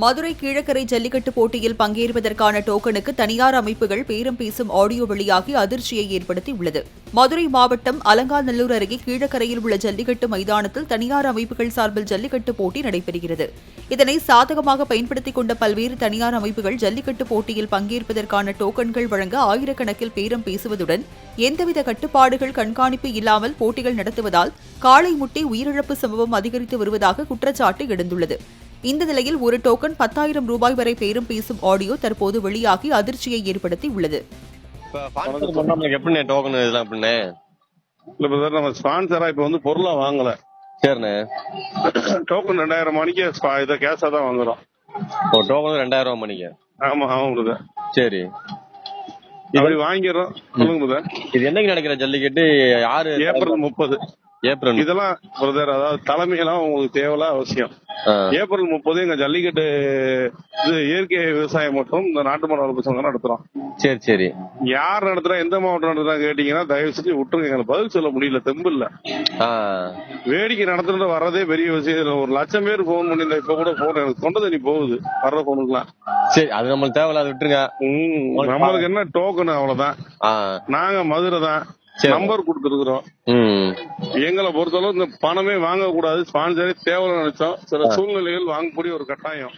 மதுரை கீழக்கரை ஜல்லிக்கட்டு போட்டியில் பங்கேற்பதற்கான டோக்கனுக்கு தனியார் அமைப்புகள் பேரம் பேசும் ஆடியோ வெளியாகி அதிர்ச்சியை ஏற்படுத்தியுள்ளது. மதுரை மாவட்டம் அலங்காநல்லூர் அருகே கீழக்கரையில் உள்ள ஜல்லிக்கட்டு மைதானத்தில் தனியார் அமைப்புகள் சார்பில் ஜல்லிக்கட்டு போட்டி நடைபெறுகிறது. இதனை சாதகமாக பயன்படுத்திக் கொண்ட பல்வேறு தனியார் அமைப்புகள் ஜல்லிக்கட்டு போட்டியில் பங்கேற்பதற்கான டோக்கன்கள் வழங்க ஆயிரக்கணக்கில் பேரம் பேசுவதுடன் எந்தவித கட்டுப்பாடுகள் கண்காணிப்பு இல்லாமல் போட்டிகள் நடத்துவதால் காளை முட்டி உயிரிழப்பு சம்பவம் அதிகரித்து வருவதாக குற்றச்சாட்டு எழுந்துள்ளது. இந்த நிலையில் ஒரு டோக்கன் பத்தாயிரம் ரூபாய் வரை பேரம் பேசும் ஆடியோ தற்போது வெளியாகி அதிர்ச்சியை ஏற்படுத்தி உள்ளது எப்படி டோக்கன் இதெல்லாம் இல்ல நம்ம ஸ்பான்சரா இப்ப வந்து பொருளா வாங்கல. சரிண்ணே. டோக்கன் ரெண்டாயிரம் மணிக்கு இதை கேஷா தான் வாங்குறோம். டோக்கன் ரெண்டாயிரம் ரூபாய் மணிக்கு? ஆமா ஆமா சரி. அப்படி வாங்கிடுறோம். சொல்லுங்க இது என்னைக்கு நடக்கிற ஜல்லிக்கட்டு? யாரு? ஏப்ரல் முப்பது. ஏப்ரல் இதெல்லாம் பிரதர் அதாவது தலைமையெல்லாம் உங்களுக்கு தேவையில்ல அவசியம். ஏப்ரல் முப்பது எங்க ஜல்லிக்கட்டு இது இயற்கை விவசாயம் மற்றும் இந்த நாட்டு மாடு வளர்ப்பு சங்கம் நடத்துறோம். சரி சரி. யார் நடத்துறா எந்த மாவட்டம் நடத்துறா கேட்டீங்கன்னா தயவு செஞ்சு விட்டுருங்க. எங்களுக்கு பதில் சொல்ல முடியல தெம்பு இல்ல. வேடிக்கை நடத்துறது வர்றதே பெரிய விஷயம். ஒரு லட்சம் பேர் போன் பண்ணி இப்ப கூட போன் எனக்கு தொண்டை தண்ணி போகுது. வர்ற போனுக்குலாம் சரி அது நம்மளுக்கு தேவையில்ல அதை விட்டுருங்க நம்மளுக்கு என்ன டோக்கன் அவ்வளவுதான். நாங்க மதுரை தான். நம்பர் கொடுத்துருக்குறோம். எங்களை பொறுத்தளவு இந்த பணமே வாங்க கூடாது ஸ்பான்சரே தேவைன்னு நினைச்சோம். சில சூழ்நிலைகள் வாங்கக்கூடிய ஒரு கட்டாயம்.